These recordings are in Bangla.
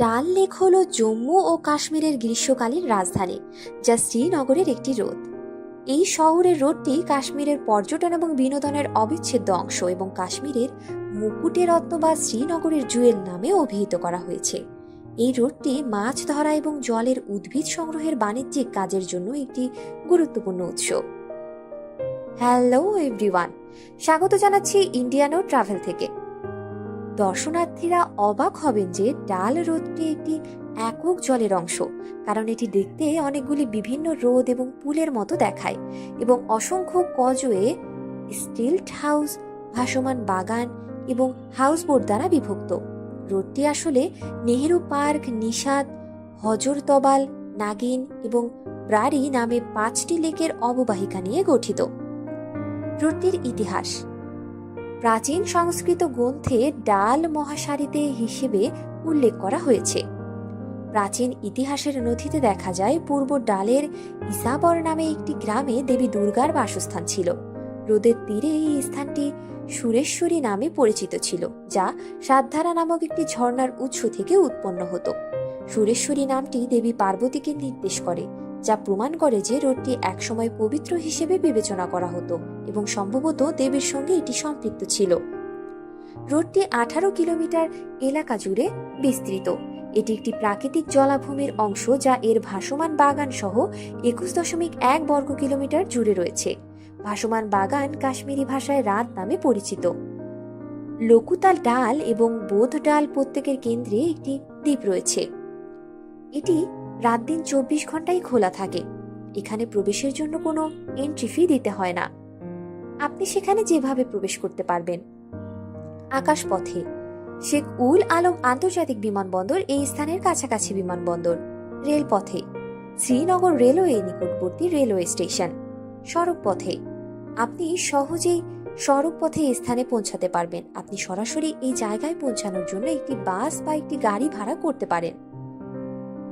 ডাল লেক হল জম্মু ও কাশ্মীরের গ্রীষ্মকালীন রাজধানী, যা শ্রীনগরের একটি রোড এই শহরের রোডটি কাশ্মীরের পর্যটন এবং বিনোদনের অবিচ্ছেদ্য অংশ এবং কাশ্মীরের মুকুটে রত্ন বা শ্রীনগরের জুয়েল নামে অভিহিত করা হয়েছে। এই রোডটি মাছ ধরা এবং জলের উদ্ভিদ সংগ্রহের বাণিজ্যিক কাজের জন্য একটি গুরুত্বপূর্ণ উৎস। হ্যালো এভরিওয়ান, স্বাগত জানাচ্ছি ইন্ডিয়ানো ট্রাভেল থেকে। দর্শনার্থীরা অবাক হবেন যে ডাল হ্রদটি একটি একক জলের অংশ, কারণ এটি দেখতে অনেকগুলি বিভিন্ন হ্রদ এবং পুলের মতো দেখায়। এবং অসংখ্য কজওয়ে স্টিলড হাউস, ভাসমান বাগান এবং হাউসবোট দ্বারা বিভক্ত। রোডটি আসলে নেহেরু পার্ক, নিষাদ হজরতবাল নাগিন এবং ব্রারি নামে পাঁচটি লেকের অববাহিকা নিয়ে গঠিত। রোডটির ইতিহাস প্রাচীন সংস্কৃত গ্রন্থে ডাল মহাসারিতে হিসেবে উল্লেখ করা হয়েছে। প্রাচীন ইতিহাসের নথিতে দেখা যায়, পূর্ব ডালের ইসাবর নামে একটি গ্রামে দেবী দুর্গার বাসস্থান ছিল। রোদের তীরে এই স্থানটি সুরেশ্বরী নামে পরিচিত ছিল, যা সাতধারা নামক একটি ঝর্ণার উৎস থেকে উৎপন্ন হতো। সুরেশ্বরী নামটি দেবী পার্বতীকে নির্দেশ করে। যা প্রমাণ করে যে রোডটি একসময় পবিত্র হিসেবে বিবেচনা করা হতো এবং সম্ভবত দেবীর সঙ্গে এটি সম্পৃক্ত ছিল। রোডটি আঠারো কিলোমিটার এলাকা জুড়ে বিস্তৃত। এটি একটি প্রাকৃতিক জলাভূমির অংশ যা এর ভাসমান বাগান সহ একুশ দশমিক এক বর্গ কিলোমিটার জুড়ে রয়েছে। ভাসমান বাগান কাশ্মীরি ভাষায় রাত নামে পরিচিত। লকুতাল ডাল এবং বোধ ডাল প্রত্যেকের কেন্দ্রে একটি দ্বীপ রয়েছে। এটি রাত দিন চব্বিশ ঘন্টাই খোলা থাকে। এখানে প্রবেশের জন্য কোনো এন্ট্রি ফি দিতে হয় না। আপনি সেখানে যেভাবে প্রবেশ করতে পারবেন। আকাশপথে। শেখ উল আলম আন্তর্জাতিক বিমানবন্দর এই স্থানের কাছাকাছি বিমানবন্দর। রেলপথে। শ্রীনগর রেলওয়ে নিকটবর্তী রেলওয়ে স্টেশন। সড়ক পথে আপনি সহজেই সড়ক পথে স্থানে পৌঁছাতে পারবেন। আপনি সরাসরি এই জায়গায় পৌঁছানোর জন্য একটি বাস বা একটি গাড়ি ভাড়া করতে পারেন।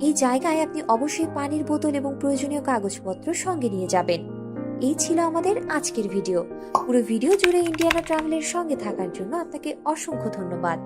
এই জায়গায় আপনি অবশ্যই পানির বোতল এবং প্রয়োজনীয় কাগজপত্র সঙ্গে নিয়ে যাবেন। এই ছিল আমাদের আজকের ভিডিও। পুরো ভিডিও জুড়ে ইন্ডিয়ানা ট্রাভেলের সঙ্গে থাকার জন্য আপনাকে অসংখ্য ধন্যবাদ।